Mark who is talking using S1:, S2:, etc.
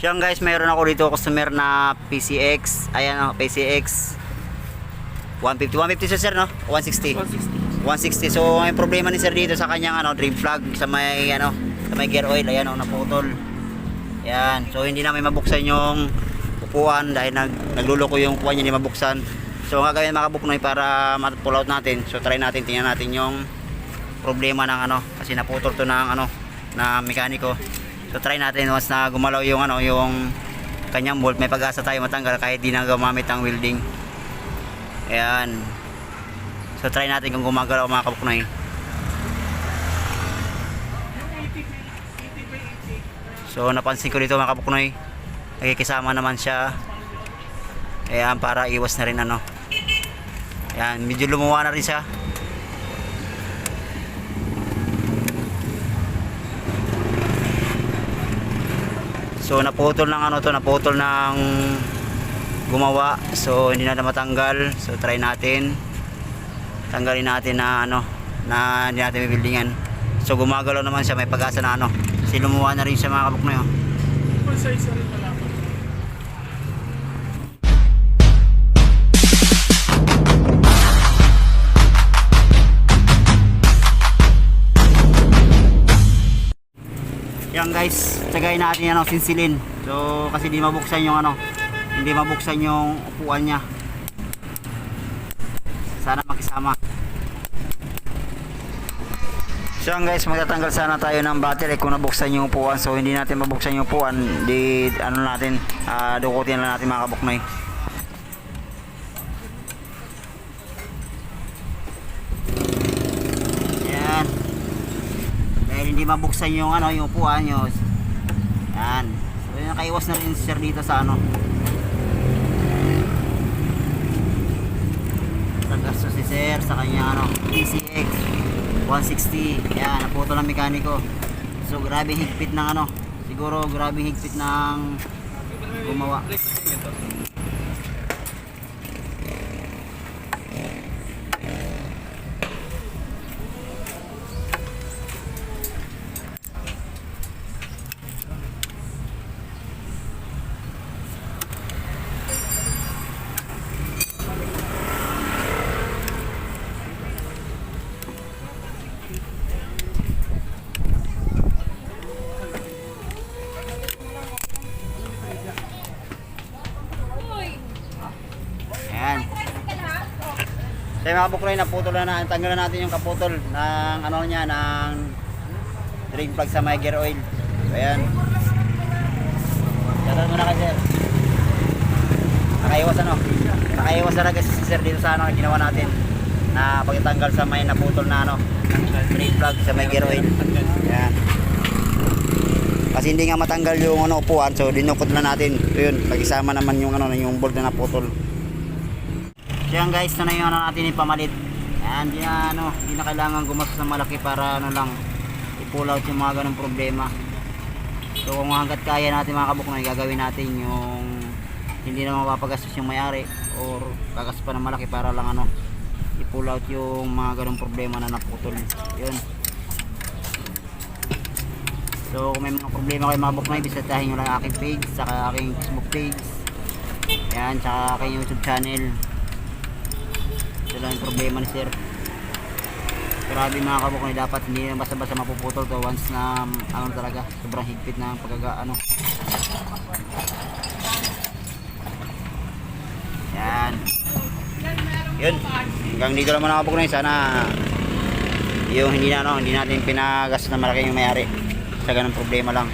S1: Siya guys, mayroon ako dito customer na PCX. Ayan o, PCX. 150. 150 sir, no? 160.
S2: 160.
S1: 160. So, ang problema ni sir dito sa kanyang ano, drain plug sa may ano, sa may gear oil, ayan oh, naputol. Yan. So, hindi na may mabuksan yung upuan dahil nag nagluloko yung upuan niya hindi mabuksan. So, ang gagawin mga kabuknoy para ma-pull out natin. So, try natin tingnan natin yung problema ng ano kasi naputol to ng ano na mekaniko. So, try natin once na gumalaw yung ano yung kanyang bolt, may pag-asa tayo matanggal kahit di na gumamit ang welding. Ayan. So try natin kung gumagalaw mga kabuknoy. So napansin ko dito mga kabuknoy. Nagkikisama naman siya. Ayan para iwas na rin ano. Ayan medyo lumuwa na rin siya. So naputol ng ano to, naputol ng gumawa. So hindi na matanggal. So try natin tanggalin natin na ano na hindi natin bibildingan so gumagalaw naman siya may pag-asa na ano kasi lumuha na rin siya mga kabuk na yun
S2: Full size na rin pala.
S1: Yan guys. Tsagayin natin yan ang sinsilin. So kasi di mabuksan yung ano hindi mabuksan yung upuan niya. Sana makisama. So yan guys, magtatanggal sana tayo ng battery kung nabuksan yung upuan. So hindi natin mabuksan yung upuan, di ano natin, ah dukutin lang natin mga kabuknoy. Yan. Dahil hindi mabuksan yung ano, yung upuan nyo. Yan. So yun, nakaiwas na rin si sir dito sa ano. Naggasto si sir sa kanya ano, PCX 160. Yan, naputol ang mekaniko. So grabe higpit ng ano. Siguro grabe higpit ng gumawa. Yung mga bukloy, naputol na natin, tanggalan natin yung kaputol ng ano niya, ng drain plug sa my oil. So ayan. Shoutout muna kay sir. Nakaiwas ano, nakaiwas na kasi si sir dito sa ano, ginawa natin na pagtanggal sa may naputol na ano, drain plug sa gear oil. Ayan. Kasi hindi nga matanggal yung ano, upuan, so dinukot na natin. So yun, naman yung ano, yung bolt na naputol. So yan guys, ito na yung ano natin ipamalit. Ayan, di na, ano, di na kailangan gumastos ng malaki para ano lang, i-pull out yung mga ganong problema. So kung hanggat kaya natin mga kabuknoy, gagawin natin yung hindi na mapapagastos yung may-ari or gagastos pa ng malaki para lang ano, i-pull out yung mga ganong problema na naputol. Yun. So kung may mga problema kayo mga buknoy, bisitahin nyo lang aking page, saka aking Facebook page. Yan, saka aking YouTube channel. Ito lang yung problema ni sir. Grabe mga kabuknoy, dapat hindi na basta-basta mapuputol to once na ano talaga, sobrang higpit na ang pagkaga ano. Yan. Yun. Hanggang dito naman mga kabuknoy, sana yung hindi na ano, hindi natin pinagas na malaki yung may-ari sa ganung problema lang